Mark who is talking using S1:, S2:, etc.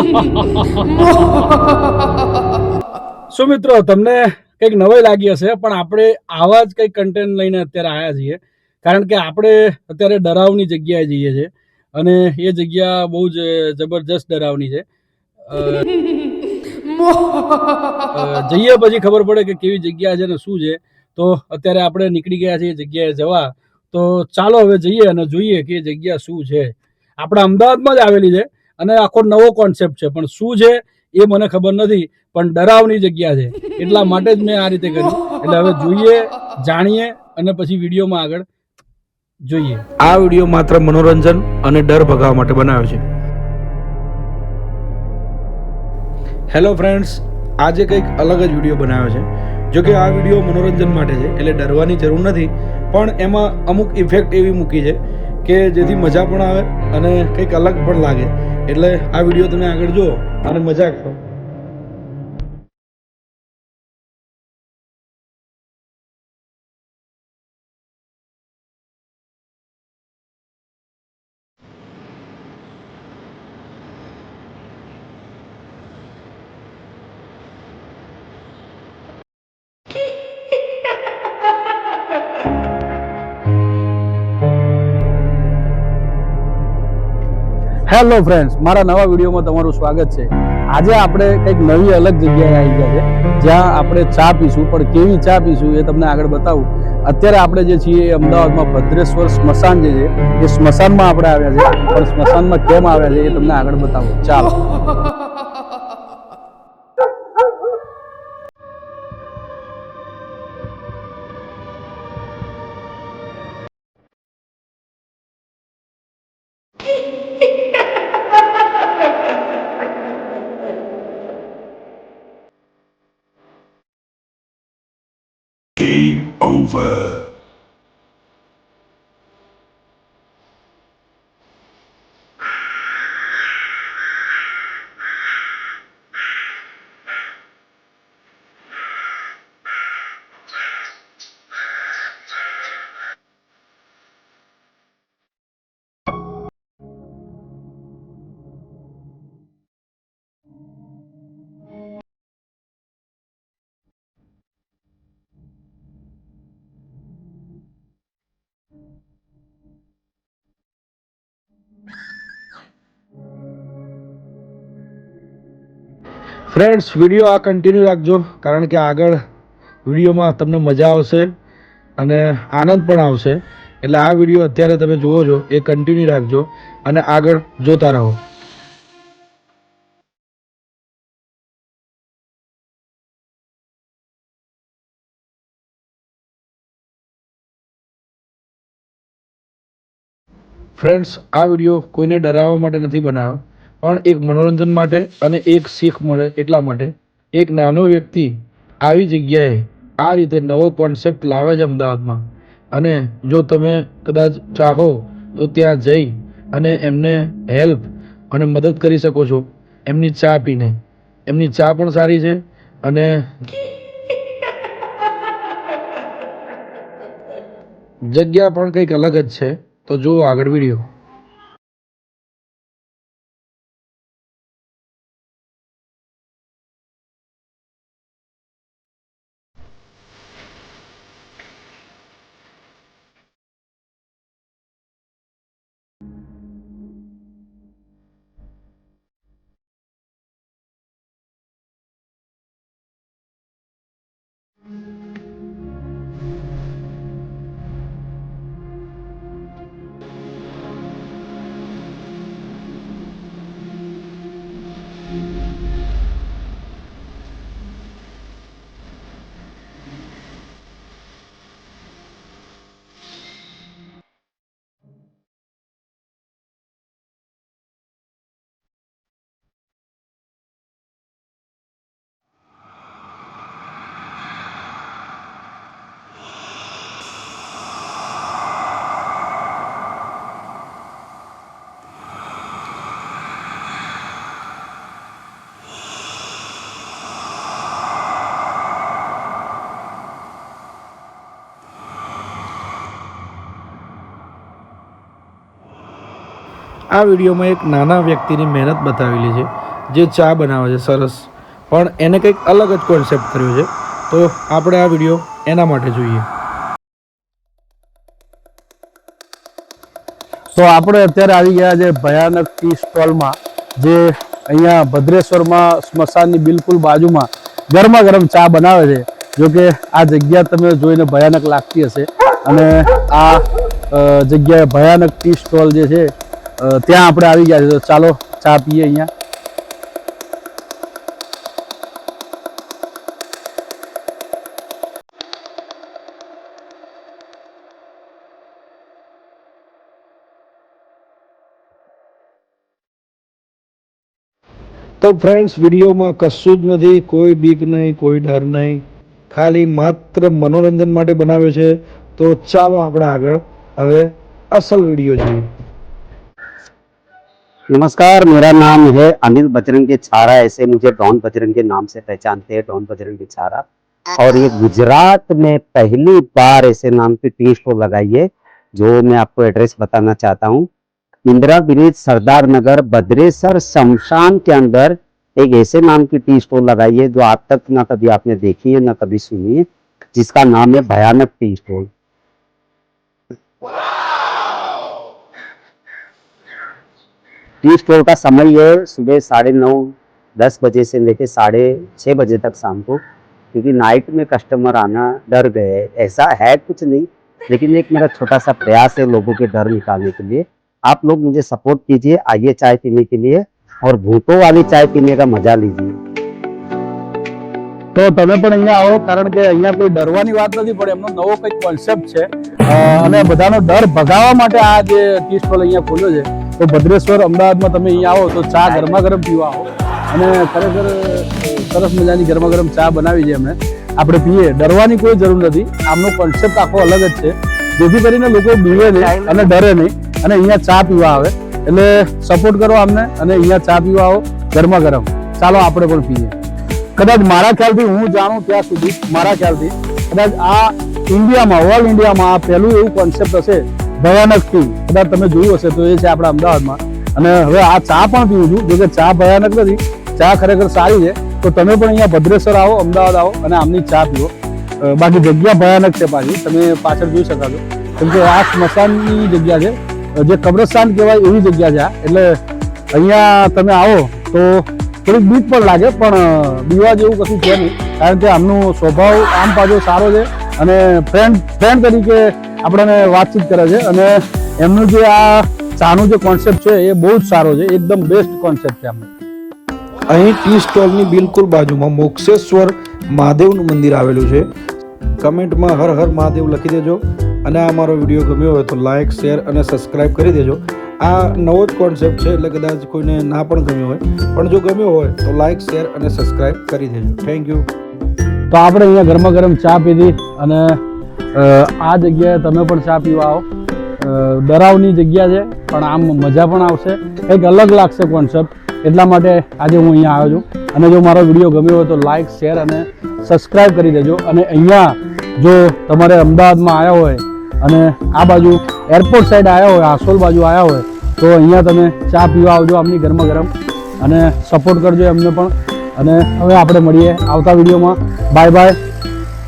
S1: શું મિત્રો, તમને કંઈક નવાઈ લાગી હશે, પણ આપણે આવા જ કંઈક કન્ટેન્ટ લઈને અત્યારે આવ્યા છીએ. કારણ કે આપણે અત્યારે ડરાવની જગ્યાએ જઈએ છીએ. અને એ જગ્યા બહુ જ જબરજસ્ત ડરાવની છે. જઈએ પછી ખબર પડે કે કેવી જગ્યા છે ને શું છે. તો અત્યારે આપણે નીકળી ગયા છીએ જગ્યાએ જવા. તો ચાલો હવે જઈએ અને જોઈએ કે એ જગ્યા શું છે. આપણા અમદાવાદમાં જ આવેલી છે. અને આખો નવો કોન્સેપ્ટ છે. પણ શું છે એ મને ખબર નથી પણ ડરાવની જગ્યા છે. એટલા માટે જ મેં આ રીતે કર્યું. એટલે હવે જોઈએ જાણીએ અને પછી વિડીયોમાં આગળ જોઈએ. આ વીડિયો માત્ર મનોરંજન અને ડર ભગાવવા માટે બનાવ્યો છે. હેલો ફ્રેન્ડ્સ આજે કંઈક અલગ જ વીડિયો બનાવ્યો છે. જો કે આ વીડિયો મનોરંજન માટે છે એટલે ડરવાની જરૂર નથી. પણ એમાં અમુક ઇફેક્ટ એવી મૂકી છે કે જેથી મજા પણ આવે અને કંઈક અલગ પણ લાગે. એટલે આ વીડિયો તમે આગળ જુઓ. અને મજા કરો. હેલો ફ્રેન્ડ્સ મારા નવા વિડીયોમાં તમારું સ્વાગત છે. આજે આપણે કંઈક નવી અલગ જગ્યાએ આવી ગયા છે, જ્યાં આપણે ચા પીશું. પણ કેવી ચા પીશું એ તમને આગળ બતાવું. અત્યારે આપણે જે છીએ અમદાવાદમાં ભદ્રેશ્વર સ્મશાન જે છે, એ સ્મશાનમાં આપણે આવ્યા છે. પણ સ્મશાનમાં કેમ આવ્યા છે એ તમને આગળ બતાવું. ચાલો.
S2: Game over.
S1: ફ્રેન્ડ્સ વીડિયો આ કન્ટિન્યુ રાખજો, કારણ કે આગળ વિડીયોમાં તમને મજા આવશે અને આનંદ પણ આવશે. એટલે આ વીડિયો અત્યારે તમે જુઓ છો, એ કન્ટિન્યુ રાખજો અને આગળ જોતા રહો. ફ્રેન્ડ્સ આ વીડિયો કોઈને ડરાવવા માટે નથી બનાવ્યો પણ એક મનોરંજન માટે અને એક શીખ મળે એટલા માટે. એક નાનો વ્યક્તિ આવી જગ્યાએ આ રીતે નવો કોન્સેપ્ટ લાવે છે અમદાવાદમાં. અને જો તમે કદાચ ચાહો તો ત્યાં જઈ અને એમને હેલ્પ અને મદદ કરી શકો છો. એમની ચા પીને. એમની ચા પણ સારી છે અને જગ્યા પણ કંઈક અલગ જ છે. તો જુઓ આગળ વીડિયો.
S3: આ વિડીયોમાં એક નાના વ્યક્તિની મહેનત બતાવેલી છે, જે ચા બનાવે છે, સરસ. પણ એને કંઈક અલગ જ કોન્સેપ્ટ કર્યો છે. તો આપણે આ વીડિયો એના માટે જોઈએ.
S1: તો આપણે અત્યારે આવી ગયા છે ભયાનક ટી સ્ટોલમાં જે અહીંયા ભદ્રેશ્વરમાં સ્મશાનની બિલકુલ બાજુમાં ગરમા ગરમ ચા બનાવે છે. જો કે આ જગ્યા તમે જોઈને ભયાનક લાગતી હશે. અને આ જગ્યાએ ભયાનક ટી સ્ટોલ જે છે ત્યાં આપણે આવી ગયા છે તો ચાલો, ચા પીએ અહીંયા.
S3: તો ફ્રેન્ડ્સ વિડીયોમાં કશું જ નથી. કોઈ બીક નહીં, કોઈ ડર નહીં. ખાલી માત્ર મનોરંજન માટે બનાવ્યો છે. તો ચાલો આપણે આગળ. હવે અસલ વીડિયો જોઈએ.
S4: नमस्कार, मेरा नाम है अनिल बजरंग छारा, ऐसे मुझे डॉन बजरंग के नाम से पहचानते हैं, डॉन बजरंग छारा। और ये गुजरात में पहली बार ऐसे नाम पे टी स्टॉल लगाई है, जो मैं आपको एड्रेस बताना चाहता हूँ। इंदिरा ब्रिज सरदार नगर, बद्रेसर शमशान के अंदर एक ऐसे नाम की टी स्टॉल लगाई है, जो आज तक ना कभी आपने देखी है, ना कभी सुनी है, जिसका नाम है भयानक टी स्टॉल टी स्टोर का समय है सुबह साढ़े नौ दस बजे से लेके साढ़े छः बजे तक शाम को क्योंकि नाइट में कस्टमर आना डर गए हैं। ऐसा है कुछ नहीं लेकिन एक मेरा छोटा सा प्रयास है लोगों के डर निकालने के लिए आप लोग मुझे सपोर्ट कीजिए आइए चाय पीने के लिए और भूतों वाली चाय पीने का मजा लीजिए
S1: તો તમે પણ અહીંયા આવો કારણ કે અહીંયા કોઈ ડરવાની વાત નથી પણ એમનો નવો કંઈક કોન્સેપ્ટ છે અ, અને બધાનો ડર ભગાવવા માટે આ જે ટી સ્ટોલ અહીંયા ખોલ્યો છે તો ભદ્રેશ્વર અમદાવાદમાં તમે અહીંયા આવો તો ચા ગરમા ગરમ પીવા આવો. અને ખરેખર સરસ મજાની ગરમા ગરમ ચા બનાવી છે અમે આપણે પીએ. ડરવાની કોઈ જરૂર નથી. આમનો કોન્સેપ્ટ આખો અલગ જ છે. જેથી કરીને લોકો બીવે નહીં અને ડરે નહીં. અને અહીંયા ચા પીવા આવે. એટલે સપોર્ટ કરો અમને અને અહીંયા ચા પીવા આવો. ગરમા ગરમ ચાલો આપણે પણ પીએ. કદાચ મારા ખ્યાલથી હું જાણું ત્યાં સુધી, મારા ખ્યાલથી, કદાચ આ ઇન્ડિયામાં ઓલ ઇન્ડિયામાં આ પહેલું એવું કોન્સેપ્ટ હશે ભયાનક થયું કદાચ તમે જોયું હશે તો એ છે આપણા અમદાવાદમાં. અને હવે આ ચા પણ પીવું છું. જોકે ચા ભયાનક નથી. ચા ખરેખર સારી છે. તો તમે પણ અહીંયા ભદ્રેશ્વર આવો, અમદાવાદ આવો અને આમની ચા પીવો. બાકી જગ્યા ભયાનક છે પાછી. તમે પાછળ જોઈ શકો છો કેમ આ સ્મશાનની જગ્યા છે. જે કબ્રસ્તાન કહેવાય એવી જગ્યા છે આ. એટલે અહીંયા તમે આવો તો થોડીક બીક પણ લાગે. પણ બીવા જેવું કશું છે નહીં. કારણ કે આમનો સ્વભાવ આમ પાછો સારો છે. અને ફ્રેન્ડ ફ્રેન્ડ તરીકે આપણને વાતચીત કરે છે અને એમનું જે આ ચાનું જે કોન્સેપ્ટ છે એ બહુ જ સારો છે એકદમ બેસ્ટ કોન્સેપ્ટ છે આમનો
S3: અહીં ટી સ્ટોલની બિલકુલ બાજુમાં મોક્ષેશ્વર મહાદેવનું મંદિર આવેલું છે. કમેન્ટમાં હર હર મહાદેવ લખી દેજો અને આ મારો વીડિયો ગમ્યો હોય તો લાઇક શેર અને સબસ્ક્રાઇબ કરી દેજો. આ નવો જ કોન્સેપ્ટ છે એટલે કદાચ કોઈને ના પણ ગમ્યો હોય. પણ જો ગમ્યો હોય તો લાઇક શેર અને સબસ્ક્રાઇબ કરી દેજો. થેન્ક યુ
S1: તો આપણે અહીંયા ગરમા ગરમ ચા પીધી અને આ જગ્યાએ તમે પણ ચા પીવા આવો. ડરાવની જગ્યા છે, પણ આમ મજા પણ આવશે. કંઈક અલગ લાગશે કોન્સેપ્ટ એટલા માટે આજે હું અહીંયા આવ્યો છું. અને જો મારો વીડિયો ગમ્યો હોય તો લાઇક શેર અને સબસ્ક્રાઈબ કરી દેજો. અને અહીંયા જો તમારે અમદાવાદમાં આવ્યા હોય અને આ બાજુ એરપોર્ટ સાઈડ આવ્યા હોય, આસોલ બાજુ આવ્યા હોય, તો અહીંયા તમે ચા પીવા આવજો આમની ગરમા ગરમ અને સપોર્ટ કરજો એમને પણ. અને હવે આપણે મળીએ આવતા વિડીયોમાં. Bye bye